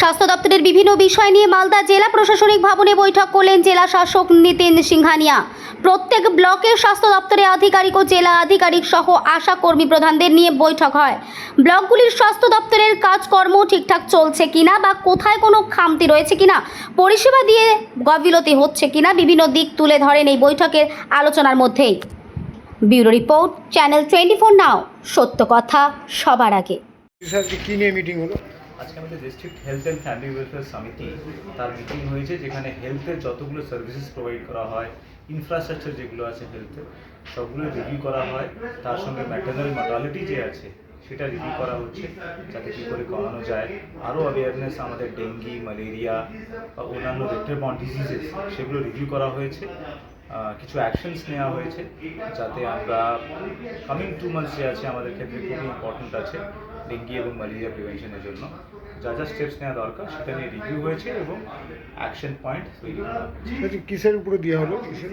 স্বাস্থ্য দপ্তরের বিভিন্ন বিষয় নিয়ে মালদা জেলা প্রশাসনিক ভবনে বৈঠক করলেন জেলা শাসক নিতিন সিংহানিয়া। প্রত্যেক ব্লকের স্বাস্থ্য দপ্তরের আধিকারিক ও জেলা আধিকারিক সহ আশা কর্মী প্রধানদের নিয়ে বৈঠক হয়। ব্লকগুলির স্বাস্থ্য দপ্তরের কাজকর্ম ঠিকঠাক চলছে কিনা বা কোথায় কোনো খামতি রয়েছে কিনা, পরিষেবা দিয়ে গবিলতি হচ্ছে কিনা বিভিন্ন দিক তুলে ধরেন এই বৈঠকের আলোচনার মধ্যেই। Bureau report, channel twenty four now, সত্য কথা সবার আগে। কি নিয়ে মিটিং হলো? আজকে আমাদের district health and family welfare সমিতি তার মিটিং হয়েছে, যেখানে হেলথের যতগুলো সার্ভিসেস প্রোভাইড করা হয় ইনফ্রাস্ট্রাকচার যেগুলো আছে হেলথের সবগুলো রিভিউ করা হয়। তার সঙ্গে ম্যাটার্নাল মর্টালিটি যে আছে সেটা রিভিউ করা হচ্ছে, যাতে কী করে কমানো যায়। আরও অ্যাওয়ারনেস আমাদের ডেঙ্গি ম্যালেরিয়া বা অন্যান্য ভেক্টর বন্ড ডিজিজেস সেগুলো রিভিউ করা হয়েছে। কিছু অ্যাকশনস নেওয়া হয়েছে, যাতে আমরা কামিং টু মান্থস যে আছে, আমাদের ক্ষেত্রে খুবই ইম্পর্ট্যান্ট আছে ডেঙ্গি এবং ম্যালেরিয়া প্রিভেনশনের জন্য। যা যা স্টেপস নেওয়া দরকার, সেটা নিয়ে রিভিউ হয়েছে এবং অ্যাকশন পয়েন্ট তৈরি করা হয়েছে। কিসের উপরে দেওয়া হলো? কিসের?